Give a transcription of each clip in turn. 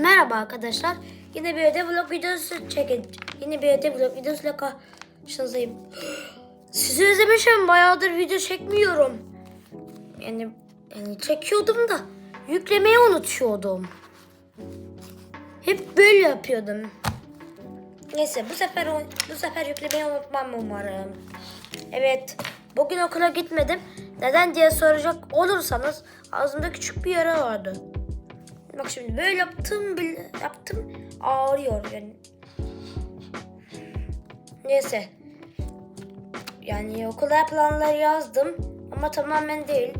Merhaba arkadaşlar. Yine bir ödev vlog videosu çekin. Yine bir ödev vlog videosuyla karşınızdayım. Sizi özlemişim. Bayağıdır video çekmiyorum. Yani, yani çekiyordum da yüklemeyi unutuyordum. Hep böyle yapıyordum. Neyse bu sefer bu sefer yüklemeyi unutmam umarım. Evet. Bugün okula gitmedim. Neden diye soracak olursanız ağzımda küçük bir yara vardı. Bak şimdi böyle yaptım bile yaptım ağrıyor yani. Neyse. Yani okula yapılanları yazdım ama tamamen değil.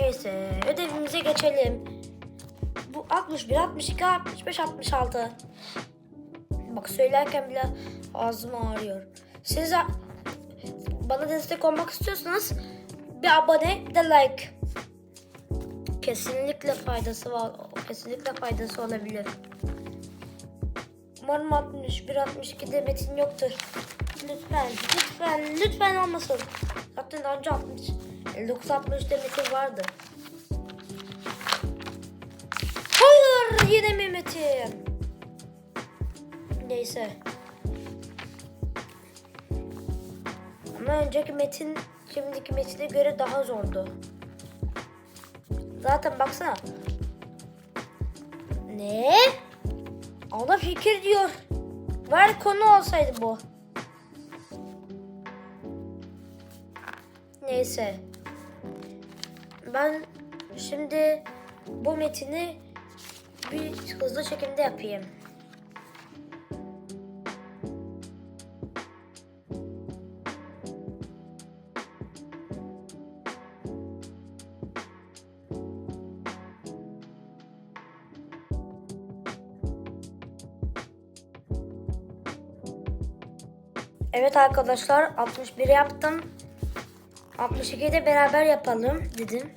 Neyse ödevimize geçelim. Bu 61, 62, 65, 66. Bak söylerken bile ağzım ağrıyor. Siz bana destek olmak istiyorsanız bir abone bir de like. Kesinlikle faydası var. Kesinlikle faydası olabilir. Umarım 61, 62'de metin yoktur. Lütfen, lütfen, lütfen olmasın. Zaten daha önce 60, 59, 60'da metin vardı. Hayır, yine mi metin? Neyse. Ama önceki metin şimdiki metine göre daha zordu. Zaten baksana. Ne? Ana fikir diyor. Var konu olsaydı bu. Neyse. Ben şimdi bu metini bir hızlı şekilde yapayım. Evet arkadaşlar 61 yaptım. 62'yi de beraber yapalım dedim.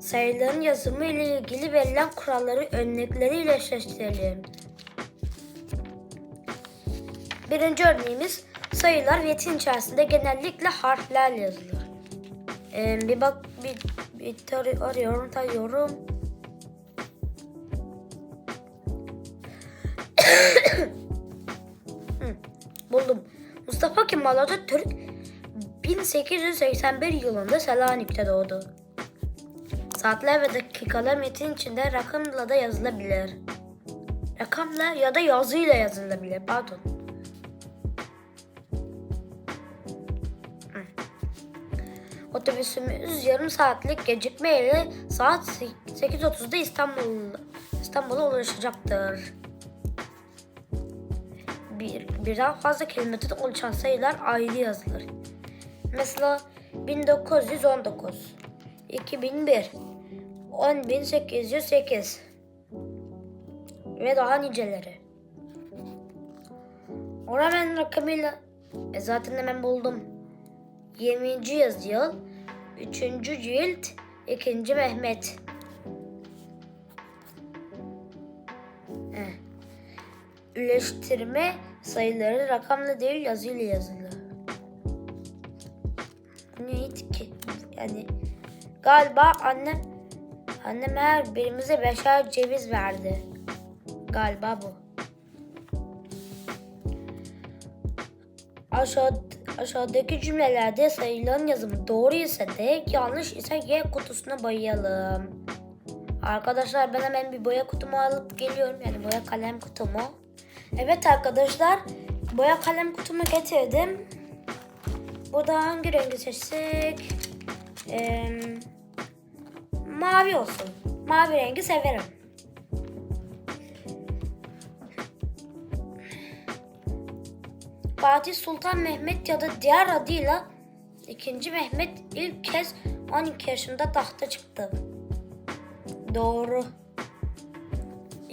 Sayıların yazımı ile ilgili verilen kuralları örnekleriyle eşleştirelim. Birinci örneğimiz sayılar metin içerisinde genellikle harflerle yazılır. Ee, bir bak bir, bir tar- arıyorum tarıyorum. Mustafa Kemal Atatürk 1881 yılında Selanik'te doğdu. Saatler ve dakikalar metin içinde rakamla da yazılabilir. Rakamla ya da yazıyla yazılabilir. Pardon. Otobüsümüz yarım saatlik gecikmeyle saat 8.30'da İstanbul İstanbul'a ulaşacaktır bir, birden fazla kelimeden oluşan sayılar ayrı yazılır. Mesela 1919, 2001, 10808 ve daha niceleri. O hemen rakamıyla e zaten hemen buldum. 20. yazıyıl 3. cilt 2. Mehmet. Heh. Üleştirme sayıları rakamla değil yazıyla yazılı. Bu neydi ki? Yani galiba annem annem her birimize beşer ceviz verdi. Galiba bu. Aşağı, aşağıdaki cümlelerde sayıların yazımı doğru ise de yanlış ise Y kutusuna boyayalım. Arkadaşlar ben hemen bir boya kutumu alıp geliyorum. Yani boya kalem kutumu. Evet arkadaşlar boya kalem kutumu getirdim. Burada hangi rengi seçsek? Ee, mavi olsun. Mavi rengi severim. Fatih Sultan Mehmet ya da diğer adıyla 2. Mehmet ilk kez 12 yaşında tahta çıktı. Doğru.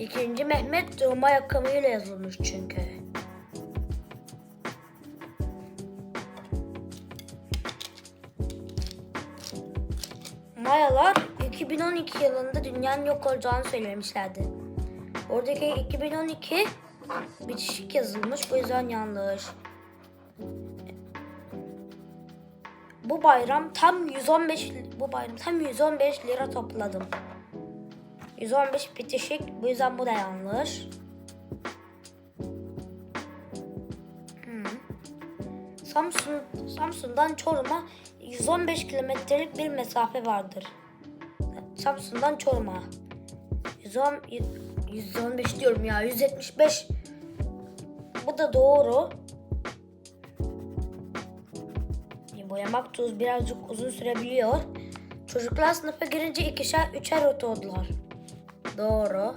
İkinci Mehmet Roma yakamıyla yazılmış çünkü. Mayalar 2012 yılında dünyanın yok olacağını söylemişlerdi. Oradaki 2012 bitişik yazılmış bu yüzden yanlış. Bu bayram tam 115 bu bayram tam 115 lira topladım. 115 bitişik. Bu yüzden bu da yanlış. Hmm. Samsun Samsun'dan Çorum'a 115 kilometrelik bir mesafe vardır. Samsun'dan Çorum'a. 110, 115 diyorum ya 175. Bu da doğru. Boyamak tuz birazcık uzun sürebiliyor. Çocuklar sınıfa girince ikişer üçer oturdular. Doğru.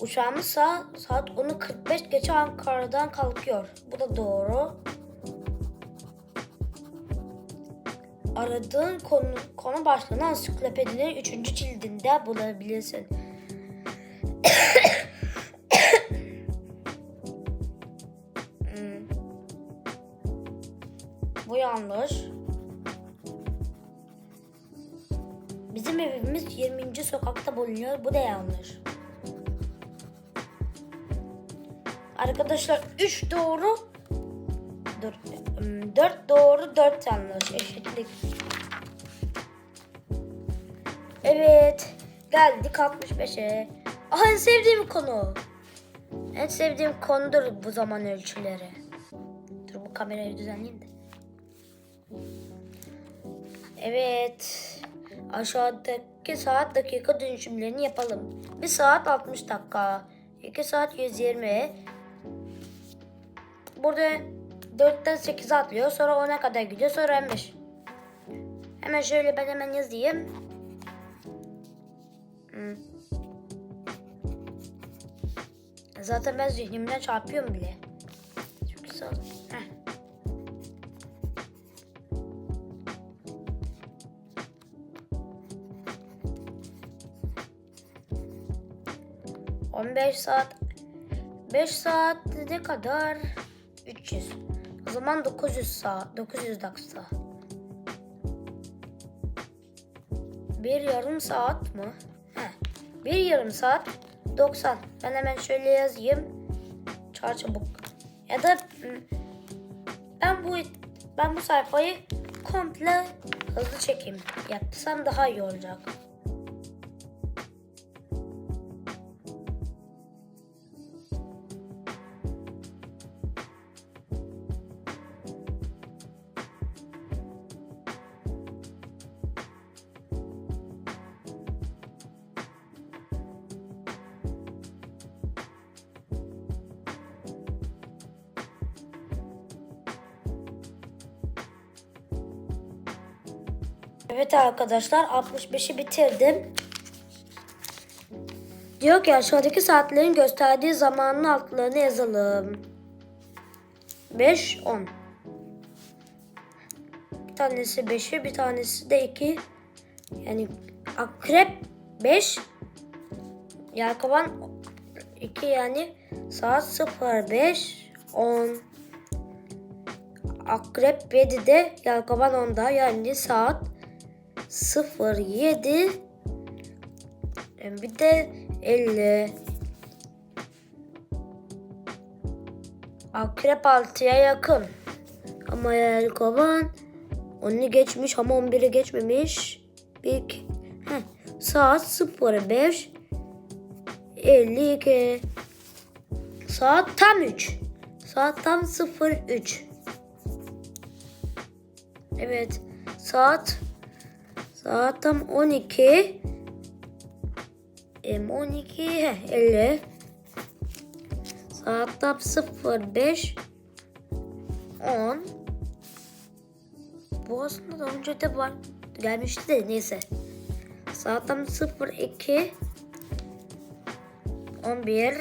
Uçağımız sa saat 10.45 geçe Ankara'dan kalkıyor. Bu da doğru. Aradığın konu, konu başlığını ansiklopedinin 3. cildinde bulabilirsin. Hmm. Bu yanlış. Bizim evimiz 20. sokakta bulunuyor. Bu da yanlış. Arkadaşlar 3 doğru 4, 4 doğru 4 yanlış eşitlik. Evet geldik 65'e. Aha en sevdiğim konu. En sevdiğim konudur bu zaman ölçüleri. Dur bu kamerayı düzenleyeyim de. Evet. Aşağıdaki saat dakika dönüşümlerini yapalım. 1 saat 60 dakika. 2 saat 120. Burada 4'ten 8'e atlıyor. Sonra 10'a kadar gidiyor. Sonra 15. Hemen şöyle ben hemen yazayım. Hmm. Zaten ben zihnimden çarpıyorum bile. Çünkü saat... Heh. On beş saat 5 saat ne kadar? 300. O zaman 900 saat, 900 dakika. Bir yarım saat mı? He. Bir yarım saat 90. Ben hemen şöyle yazayım. Çar çabuk. Ya da hmm, ben bu ben bu sayfayı komple hızlı çekeyim. Yapsam daha iyi olacak. Evet arkadaşlar 65'i bitirdim. Diyor ki aşağıdaki saatlerin gösterdiği zamanın altlarını yazalım. 5, 10. Bir tanesi 5'i bir tanesi de 2. Yani akrep 5. Yelkovan 2 yani saat 05, 10. Akrep 7'de yelkovan 10'da yani saat 07 bir de 50 Akrep 6'ya yakın. Ama Yelkovan onu geçmiş ama 11'i geçmemiş. Bir heh, saat 05 52 saat tam 3 saat tam 03 evet saat Saat tam 12. M12 heh, 50. Saat tam 05. 10. Bu aslında daha önce de var. Gelmişti de neyse. Saat tam 02. 11.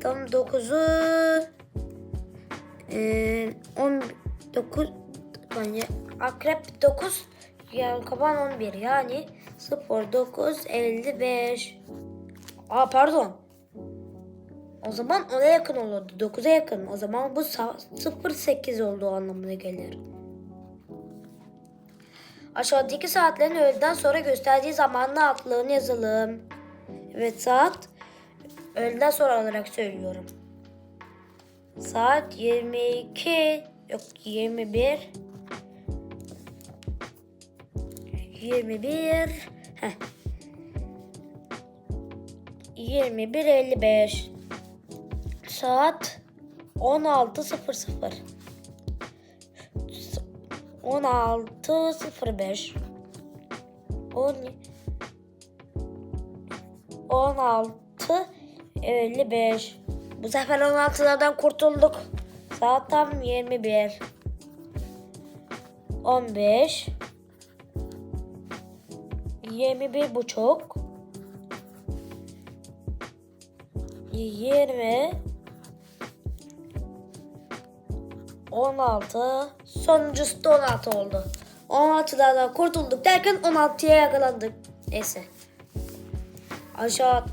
Tam 9'u e, 11 9 yani akrep 9 yani kaban 11 yani 0 9 55 Aa pardon. O zaman ona yakın olurdu. 9'a yakın. O zaman bu 08 olduğu anlamına gelir. Aşağıdaki saatlerin öğleden sonra gösterdiği zamanla altlarını yazalım. Evet saat öğleden sonra olarak söylüyorum. Saat 22 yok 21 21 heh. 21.55 Saat 16.00 16.05 10 16.55 Bu sefer 16'lardan kurtulduk. Saat tam 21 15 21 buçuk 20 16 sonuncusu da 16 oldu. 16'lardan kurtulduk derken 16'ya yakalandık. Neyse. Aşağı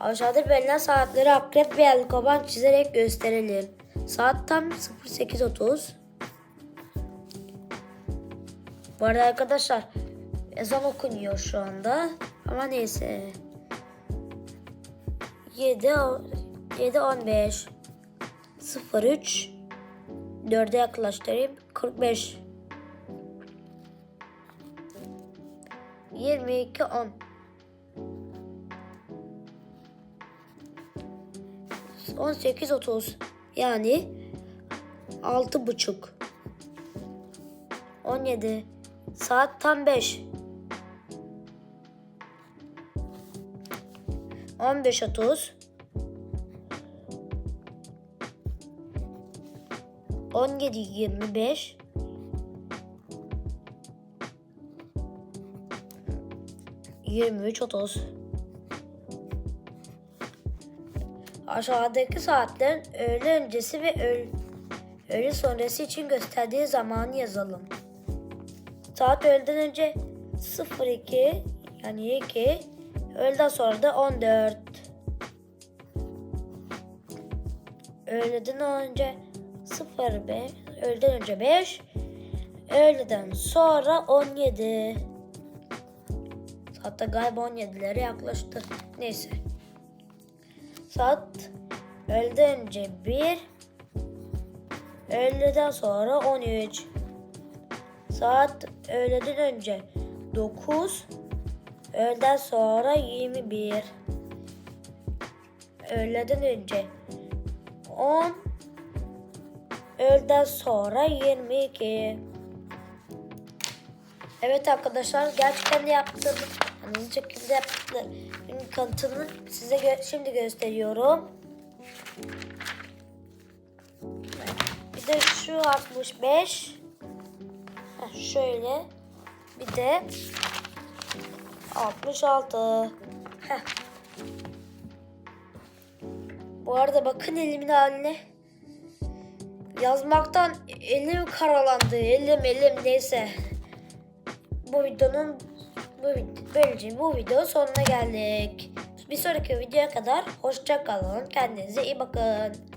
aşağıda verilen saatleri akrep ve yelkoban çizerek gösterelim. Saat tam 08.30. Bu arada arkadaşlar ezan okunuyor şu anda. Ama neyse. 7 7 15 03 4'e yaklaştırayım. 45 22 10 18 30 yani altı buçuk. 17 saat tam 5 15 30 17 Aşağıdaki saatlerin öğle öncesi ve öğle, sonrası için gösterdiği zamanı yazalım. Saat öğleden önce 02 yani 2 öğleden sonra da 14 öğleden önce 05 öğleden önce 5 öğleden sonra 17 Hatta galiba 17'lere yaklaştı. Neyse. Saat öğleden önce 1 öğleden sonra 13 Saat öğleden önce 9 öğleden sonra 21 Öğleden önce 10 öğleden sonra 22 Evet arkadaşlar gerçekten de yaptım. Yani şekilde yaptım. Kanıtını size gö- şimdi gösteriyorum. Bir de şu 65. Heh, şöyle. Bir de 66. Heh. Bu arada bakın elimin haline. Yazmaktan elim karalandı. Elim elim neyse. Bu videonun bu böylece bu video sonuna geldik. Bir sonraki videoya kadar hoşça kalın. Kendinize iyi bakın.